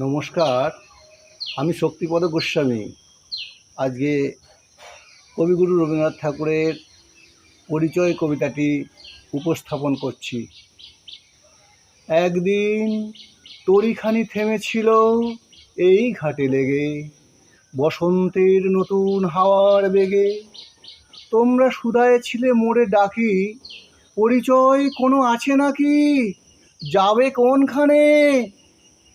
নমস্কার, আমি শক্তিপদ গোস্বামী। আজকে কবিগুরু রবীন্দ্রনাথ ঠাকুরের পরিচয় কবিতাটি উপস্থাপন করছি। একদিন তরিখানি থেমেছিল এই ঘাটে লেগে, বসন্তের নতুন হাওয়ার বেগে। তোমরা সুদায় ছিলে মোড়ে ডাকি, পরিচয় কোনো আছে নাকি? যাবে কোনখানে?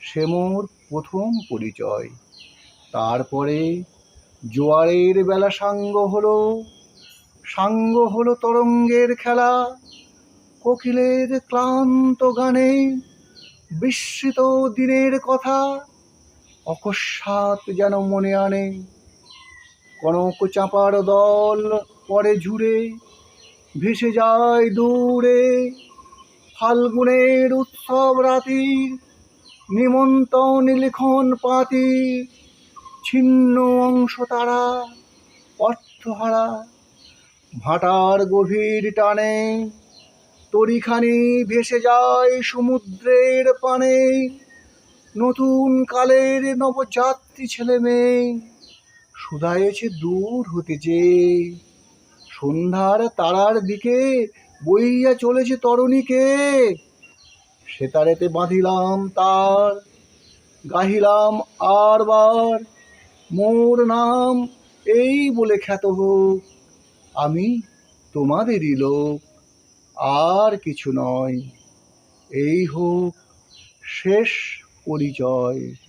সে মোর প্রথম পরিচয়। তারপরে জোয়ারের বেলা সাঙ্গ হলো সাঙ্গ হলো তরঙ্গের খেলা, কোকিলের ক্লান্ত গানে বিস্মিত দিনের কথা, অকস্মাৎ যেন মনে আনে। কনক চাপার দল পরে ঝুড়ে ভেসে যায় দূরে, ফাল্গুনের উৎসব রাতির নিমন্ত্রণ লিখন পাতি, ছিন্ন অংশ তারা, অর্থহারা। ভাটার গভীর টানে তরিখানি ভেসে যায় সমুদ্রের পানে। নতুন কালের নবযাত্রী ছেলে মেয়ে শুধায়েছে দূর হতে যে। সন্ধ্যার তারার দিকে বইয়া চলেছে তরুণীকে। সেতারেতে বাঁধিলাম তার, গাহিলাম আর বার। মোর নাম এই বলে খ্যাত হোক, আমি তোমাদেরই লোক, আর কিছু নয়। এই হোক শেষ পরিচয়।